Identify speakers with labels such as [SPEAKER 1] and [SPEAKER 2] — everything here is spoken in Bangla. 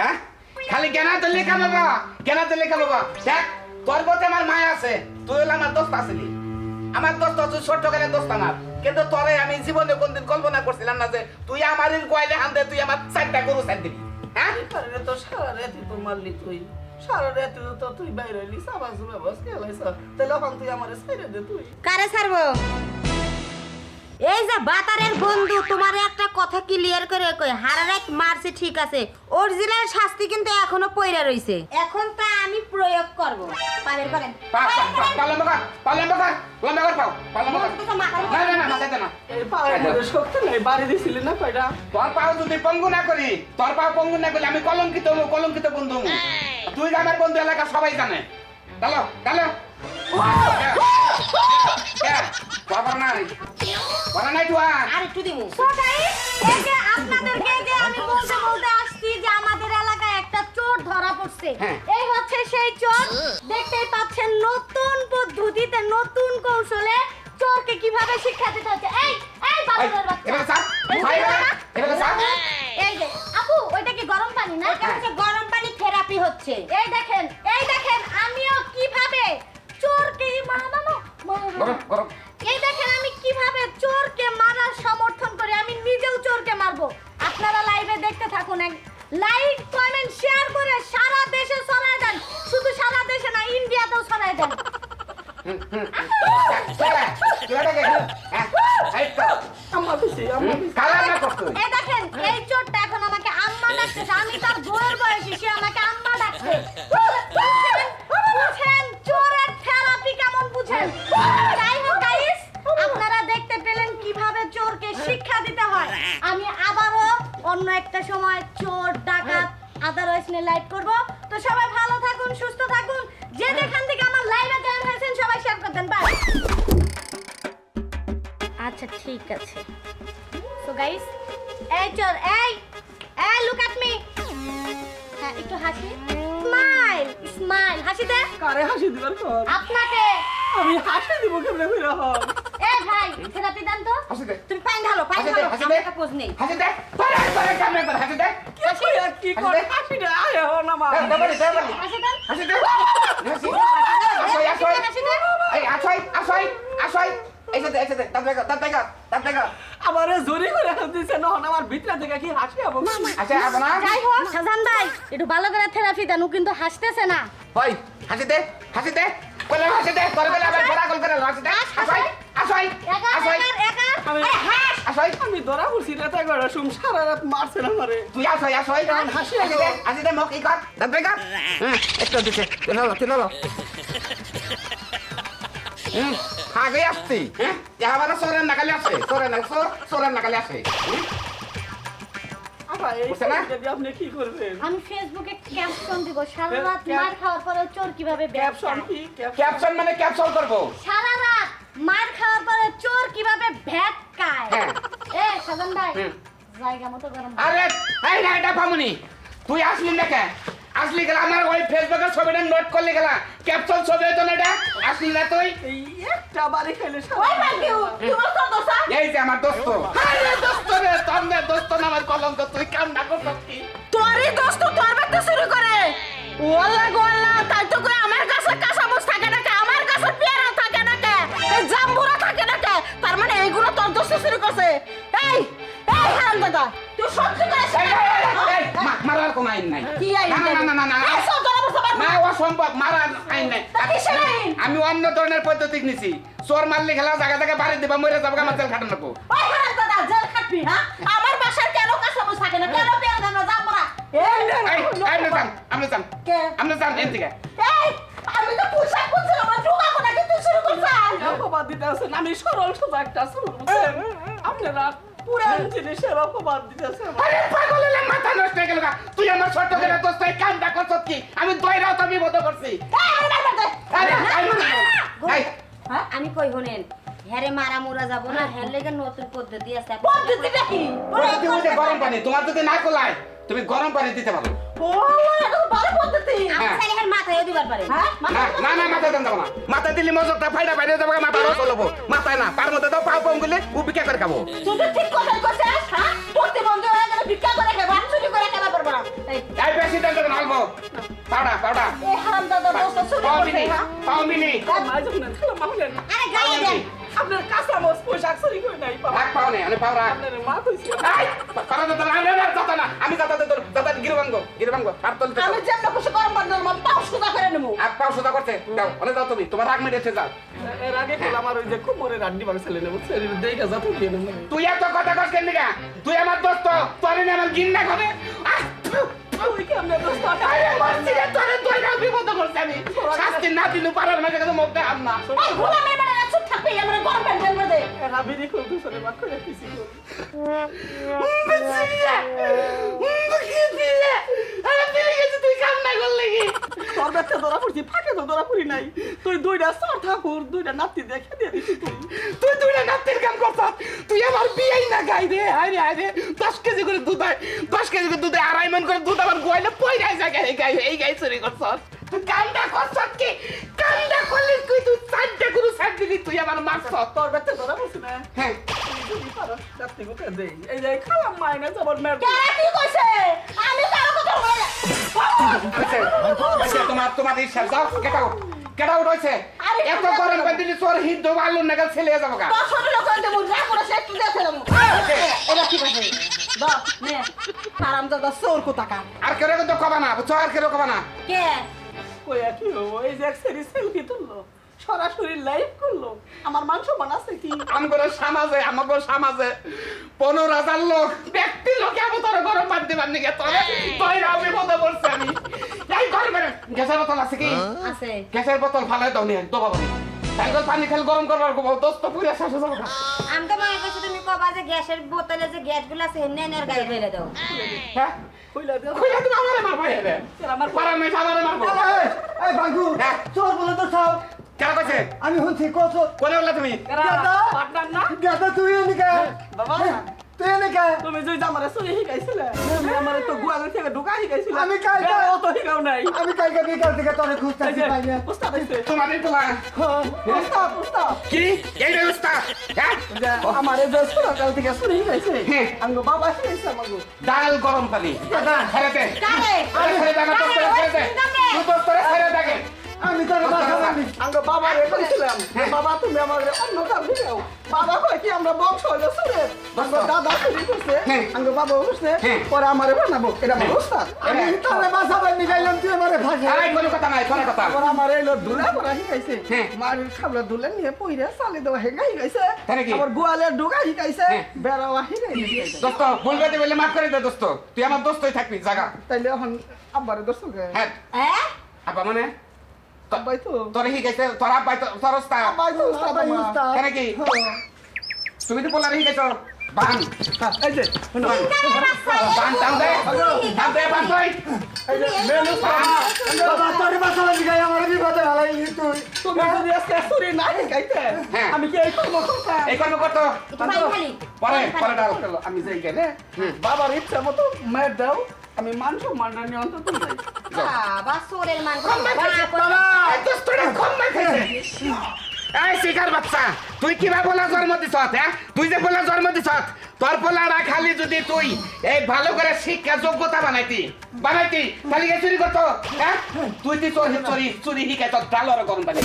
[SPEAKER 1] হ্যাঁ? খালি কেনাতে লেখা বাবা কেনাতে লেখা বাবা। দেখ তোর প্রতি আমার মায়া আছে তুই হলে আমার দোস্ত আসলি আমার দোস্ত তুই ছোট্ট গেলে দোস্ত আমার। কিন্তু তোরে আমি জীবনে কোনদিন কল্পনা করছিলাম না যে তুই আমার গোয়ালে হান্দে তুই আমার চারটা গরু চার দিবি। হ্যাঁ?
[SPEAKER 2] তো সারা রাতি তো মারলি তুই। সারা রাতি তো তুই বাইরে সাবাস খেলাইছ তাহলে তুই আমার ছেড়ে দে তুই।
[SPEAKER 3] কারে ছাড়বো? এই যে বাতারের বন্ধু তোমার একটা কথা ক্লিয়ার করে কই হারারেক মারছে ঠিক আছে। অরিজিনাল শাস্তি কিন্তু এখনও পইরা রইছে। এখন তা আমি প্রয়োগ করব। পারেন পারেন
[SPEAKER 1] পা পা পা পালম্ব কর পালম্ব কর পালম্ব কর পাও পালম্ব কর না না না মাথাতে না।
[SPEAKER 2] শক্তি নাই বাড়ি দিছিলি না কয়টা?
[SPEAKER 1] তোর পাও যদি পঙ্গু না করি তোর পাও পঙ্গু না করলে আমি কলঙ্কিত হব, কলঙ্কিত বন্ধু। তুই আমার বন্ধু এলাকা সবাই জানে। চলো চলো বাবা নাই বাবা নাই তুই
[SPEAKER 3] আর একটু দিমু। এই যে আপনাদেরকে যে আমি বলতে বলতে আসছি যে আমাদের এলাকায় একটা চোর ধরা পড়ছে।
[SPEAKER 1] হ্যাঁ।
[SPEAKER 3] এই হচ্ছে সেই চোর। দেখতেই পাচ্ছেন নতুন পদ্ধতিতে নতুন কৌশলে চোরকে কীভাবে শিক্ষা দিতে হচ্ছে। এই এই বাদরের বাচ্চা। থাকুন এক লাইক কমেন্ট শেয়ার করে সারা দেশে ছড়ায় দেন শুধু সারা দেশে না ইন্ডিয়াতেও ছড়ায় দেন
[SPEAKER 1] হ্যাঁ
[SPEAKER 2] আমার
[SPEAKER 3] অন্য একটা সময় চোর ডাকাত আদারওয়াইজ নিয়ে লাইভ করব। তো সবাই ভালো থাকুন সুস্থ থাকুন। যে যেখান থেকে আমার লাইভে জয়েন হয়েছেন সবাই শেয়ার করতেন বাই আচ্ছা ঠিক আছে। সো গাইস এই চল এই এই লুক এট মি হ্যাঁ একটু হাসি। স্মাইল স্মাইল হাসি দে
[SPEAKER 2] কারে হাসি দিবার কর?
[SPEAKER 3] আপনাকে।
[SPEAKER 2] আমি হাসি দিব কেমনে কইরা
[SPEAKER 3] এ ভাই থেরাপি দেন তো? তুমি পাইন ঢালো
[SPEAKER 1] হাসি
[SPEAKER 3] ঢালো আমার একটা পোজ নেই।
[SPEAKER 1] হাসি দে তোরে তোরে কেমনে করে হাসি দে।
[SPEAKER 2] কি কইরা কি করে হাসি দে
[SPEAKER 3] হাসি
[SPEAKER 1] হাসি দে। হাসি আসই আসই।
[SPEAKER 3] হাসি দে
[SPEAKER 1] এই আসই আসই আসই। এই যে এই যে তার দেখা তার দেখা তার দেখা।
[SPEAKER 2] আমারে জোরে করে দিছে নহন আমার ভিতরে থেকে কি হাসি আবো
[SPEAKER 1] আচ্ছা আপনা
[SPEAKER 3] যাই হোক সাজান ভাই একটু ভালো করে থেরাপি দেন ও কিন্তু হাসতেছে না।
[SPEAKER 1] ওই হাসি দে হাসি দে। বলে হাসি দে তোর বেলা আবার বড় কল করে হাসি দে। আসই। আসই আসই। আসই।
[SPEAKER 2] আমি ধরা সারা রাত মারছে না
[SPEAKER 1] তুই আসই আসই।
[SPEAKER 2] হাসি
[SPEAKER 1] দে দে দাঁত হ্যাঁ একটু দিছে। হুম আগে আসছি। হ্যাঁ আসে আসে
[SPEAKER 2] আপনি কি করবেন?
[SPEAKER 3] আমি ফেসবুকে ক্যাপশন দিব। সারা
[SPEAKER 2] ক্যাপ-
[SPEAKER 3] রাত মার খাওয়ার পরে চোর কীভাবে
[SPEAKER 2] ক্যাপশন কি? ক্যাপশন
[SPEAKER 1] ক্যাপশন মানে ক্যাপসল করব।
[SPEAKER 3] সারা রাত। মার খাওয়ার পরে চোর কীভাবে ভ্যাট খায়?
[SPEAKER 1] হ্যাঁ।
[SPEAKER 3] এ সাজান ভাই জায়গা মতো গরম
[SPEAKER 1] আরে এই না এটা পামুনি তুই আসলি না কে আসলি গেলা আমার ওই ফেসবুকের ছবিটা নোট করলি গেলা। ক্যাপশন ছবি হতো না এটা? আসলি না তুই?
[SPEAKER 2] এই একটা বাড়ি সারা
[SPEAKER 3] ওই তোমার তো দোসা
[SPEAKER 1] এই যে আমার দোস্ত। আরে দোস্ত রে তোমরা দোস্ত না আমার কলঙ্ক তুই কাম না করছিস?
[SPEAKER 4] তোরই দোস্ত তোর বাড়তে শুরু করে। ওয়াল্লা গোয়াল্লা তাই তো কই আমার দাদা তুই সত্যি
[SPEAKER 1] মারার কোনো আইন নাই
[SPEAKER 4] কি আইন
[SPEAKER 1] না না না না না না
[SPEAKER 4] বসে
[SPEAKER 1] না অসম্ভব মারার আইন নাই? আমি অন্য ধরনের পদ্ধতি নিছি চোর মারলে খেলা জায়গা জায়গা বাড়ি দিবা মরে যাব আমার তেল খাটানো
[SPEAKER 4] ওই হারাম দাদা জেল খাটবি হ্যাঁ আমার বাসার কেন কাঁচামচ থাকে না কেন পেয়ারা থাকে না এই
[SPEAKER 1] এই এই যান আপনি যান
[SPEAKER 4] কে?
[SPEAKER 1] যান এর থেকে
[SPEAKER 4] আমি তো পোশাক করছিলাম আমার ঢোকা কোনা কিন্তু শুরু করছিস
[SPEAKER 2] অপবাদ দিতে আছেন আমি সরল সোজা একটা শুরু আপনারা পুরান জিনিস এরকম বাদ
[SPEAKER 1] আরে পাগল হলে মাথা নষ্ট হয়ে গেল তুই আমার ছোট করে দোস্ত এই কামটা করছ কি? আমি দইরাও তো বিপদ করছি
[SPEAKER 3] হ্যাঁ? আমি কই হনেন হ্যারে মারা মোরা যাব না হ্যার লেগে নতুন পদ্ধতি আছে।
[SPEAKER 4] পদ্ধতিটা কি?
[SPEAKER 1] গরম পানি। তোমার যদি না কোলায় তুমি গরম পানি দিতে পারো। হ্যাঁ।
[SPEAKER 3] মাথা
[SPEAKER 4] হ্যাঁ,
[SPEAKER 1] দিলে মজকটা ফাইডা ফাইডা যাব মাথা রস হলবো মাথা না পার মধ্যে দাও পাও পাও গেলে ও ভিক্ষা করে খাব।
[SPEAKER 4] তুমি ঠিক কথা কইছ হ্যাঁ? পড়তে বন্ধ হয়ে গেলে ভিক্ষা করে
[SPEAKER 3] আরে গায়ে দেন।
[SPEAKER 2] আপনার কাঁচা মাছ পোশাক চুরি করে নাই বাবা
[SPEAKER 1] ভাগ পাওনি আমি পাও রাখ
[SPEAKER 2] আপনার মা কইছে
[SPEAKER 1] এই, পারা যেত না, না, না, যেত না। আমি যাতা দিত যাতা গিরবাঙ্গ গিরবাঙ্গ আর তুলতে
[SPEAKER 4] আমি যেমন খুশি গরম বান্ধার মন পাও সুদা করে নেব
[SPEAKER 1] আর পাও সোজা করতে দাও অনেক দাও তুমি তোমার রাগ মেরেছে যাও
[SPEAKER 2] এর আগে কল আমার ওই যে কোমরের আড্ডি ভাঙছিলে নেব শরীর দেখে যা তুই নেব
[SPEAKER 1] তুই এত কথা কস কেন নিকা তুই আমার দোস্ত তোর এনে আমার গিন্না করে
[SPEAKER 2] তুই কি আমরা দোস্ত
[SPEAKER 1] আরে মারছি রে, তোরে তুই বিপদ করছি আমি শাস্তি না দিলে পারার মাঝে কিন্তু মুখ দেখাম না
[SPEAKER 4] এই গোলামের বেড়া চুপ থাকবি আমরা গরম প্যান্টের মধ্যে
[SPEAKER 2] এরা বিড়ি করতে শুনে বাক করে কিছু
[SPEAKER 1] তুই কাম না করলে কি?
[SPEAKER 2] তোর ব্যথা ধরা পড়ছি ফাঁকে তো ধরা পড়ি নাই। তুই দুইটা সর ঠাকুর দুইটা নাতি দেখে দিয়ে দিছি তুই।
[SPEAKER 1] তুই দুইটা নাতির কাম করছ তুই আমার বিয়েই না গাই রে আরে আরে দশ কেজি করে দুধ হয় দশ কেজি করে দুধে আড়াই মন করে দুধ আমার গোয়ালে পয়রাই জায়গায় এই গাই এই গাই চুরি করছ তুই কামটা করছ কি? কামটা করলি তুই তুই চারটে গুরু সার দিলি তুই মারছ
[SPEAKER 2] তোর ব্যথা ধরা পড়ছি না?
[SPEAKER 1] হ্যাঁ। তোমার তোমার ইচ্ছা যাও গেট আউট গেট আউট হয়েছে
[SPEAKER 4] আরে,
[SPEAKER 1] এত গরম করে দিলি তোর আলুর নাগাল ছেলে যাব গা।
[SPEAKER 4] চোর
[SPEAKER 1] আর কেউ কবা না বুঝছ? আর কেউ কবা না।
[SPEAKER 3] কে?
[SPEAKER 2] কইয়া কি হব? এই যে এক সেরি সেলফি তুললো। সরাসরি লাইভ করল। আমার মাংস বানাচ্ছে কি?
[SPEAKER 1] আমগো সমাজে আমাগো সমাজে। পনেরো হাজার লোক ব্যক্তি লোকে আমি তোর গরম বাদ দিবার নিকে তোর তোর আমি মনে করছি আমি। এই গরমে গ্যাসের বোতল আছে কি?
[SPEAKER 3] আছে।
[SPEAKER 1] গ্যাসের বোতল ফালে দাও নিয়ে দবা বলি সাইকেল পানি খেল গরম করবার খুব দোস্ত পুরে শেষ হয়ে যাব গা।
[SPEAKER 3] আমি তো তুমি কবা যে গ্যাসের বোতলে যে গ্যাসগুলো আছে হেনে এনে ওর গায়ে ঢেলে দাও।
[SPEAKER 1] হ্যাঁ?
[SPEAKER 2] কইলা দেও।
[SPEAKER 1] খুলে তুমি আমারে মারবো এরে
[SPEAKER 2] আমার
[SPEAKER 1] পারার মেয়ে আমারে মারবো।
[SPEAKER 5] এই বাঙ্গু
[SPEAKER 1] হ্যাঁ।
[SPEAKER 5] চোর বলে তো সব।
[SPEAKER 1] কেন কইছে?
[SPEAKER 5] আমি শুনছি কত
[SPEAKER 1] কোনে বললা তুমি?
[SPEAKER 2] এরা পার্টনার না?
[SPEAKER 5] গাদা তুই এনেকা
[SPEAKER 2] বাবা।
[SPEAKER 5] তুই এনেকা
[SPEAKER 2] তুমি যে আমারে চুরি শিখাইছিলে তুমি আমারে তো গুয়ালে থেকে ঢুকা শিখাইছিলে
[SPEAKER 5] আমি কালকে-
[SPEAKER 2] বেড়াও তো শিখাও নাই।
[SPEAKER 5] আমি কালকে বিকাল থেকে তোরে
[SPEAKER 2] এই
[SPEAKER 5] খুঁজতেছি পাই না
[SPEAKER 2] উস্তাদ হইছে
[SPEAKER 1] তোমাদের তোলা
[SPEAKER 2] উস্তাদ উস্তাদ
[SPEAKER 1] কি? এই ব্যবস্থা হ্যাঁ?
[SPEAKER 2] আমারে যে ছোটকাল থেকে চুরি শিখাইছে
[SPEAKER 1] হ্যাঁ।
[SPEAKER 2] আঙ্গো বাবা শিখাইছে আমাগো।
[SPEAKER 1] ডাল গরম পানি। ছেড়ে দে
[SPEAKER 3] কারে?
[SPEAKER 1] আরে ছেড়ে
[SPEAKER 2] বাবা রে কইছিলাম। বাবা তুমি আমারে অন্য কাম দিও বাবা কয় কি আমরা বংশ হইল আঙ্গো দাদা চুরি করছে
[SPEAKER 1] হ্যাঁ।
[SPEAKER 2] বাবা উঠছে
[SPEAKER 1] হ্যাঁ।
[SPEAKER 2] পরে আমারে বানাবো। এটা আমার উস্তাদ
[SPEAKER 5] আমি তোর বাসা বান্ধি গাইলাম তুই আমারে ভাষা
[SPEAKER 1] আরে কোনো কথা নাই কোনো কথা।
[SPEAKER 2] আবার আমার এলো ধুলা করা শিখাইছে।
[SPEAKER 1] হ্যাঁ।
[SPEAKER 2] মার খাবলা ধুলে নিয়ে পইরে চালে দেওয়া হেঙ্গা শিখাইছে? আবার গোয়ালে ঢোকা শিখাইছে।
[SPEAKER 1] হ্যাঁ।
[SPEAKER 2] বেড়াওয়া শিখাইছে
[SPEAKER 1] দোস্ত করে বলে মাফ করে দে দোস্ত। তুই আমার দোস্তই থাকবি জাগা।
[SPEAKER 2] তাইলে এখন আব্বারে দর্শকে
[SPEAKER 1] হ্যাঁ।
[SPEAKER 3] হ্যাঁ?
[SPEAKER 1] আপা মানে?
[SPEAKER 2] আব্বাই তো।
[SPEAKER 1] তোর শিখাইছে তোর আব্বাই তো তোর ওস্তাদ।
[SPEAKER 2] আব্বাই তো উস্তাদ
[SPEAKER 5] আব্বাই। উস্তাদ।
[SPEAKER 1] কেন কি? তুমি তো বললা শিখাইছ বান।
[SPEAKER 2] হ্যাঁ, এই যে
[SPEAKER 1] বান। টান দে। টান দে বান তুই
[SPEAKER 2] মেনু
[SPEAKER 5] বাবা তোর বাসা বান্ধি গাই আমার বিপদে ভালাই তুই।
[SPEAKER 2] তুমি যদি আজকে না
[SPEAKER 1] হ্যাঁ।
[SPEAKER 2] আমি কি এই কর্ম করতাম?
[SPEAKER 1] এই কর্ম করতো।
[SPEAKER 3] একটু পানি খালি
[SPEAKER 1] পরে পরে ডাল।
[SPEAKER 2] আমি যাই গেলে বাবার ইচ্ছা মতো মেয়ের দাও আমি মান সম্মানটা নিয়ে অন্তত যাই।
[SPEAKER 3] বাবা সোরের
[SPEAKER 1] মার এই শিকার বাচ্চা তুই কিবা বলা জন্ম দিছ হ্যাঁ তুই যে বলা জন্ম দিছ তোর পোলারা খালি যদি তুই এই ভালো করে শিক্ষা যোগ্যতা বানাইতি বানাইতি খালি চুরি করতো হ্যাঁ তুই দি চুরি চুরি শিখাই তোর ডালর গরম পানি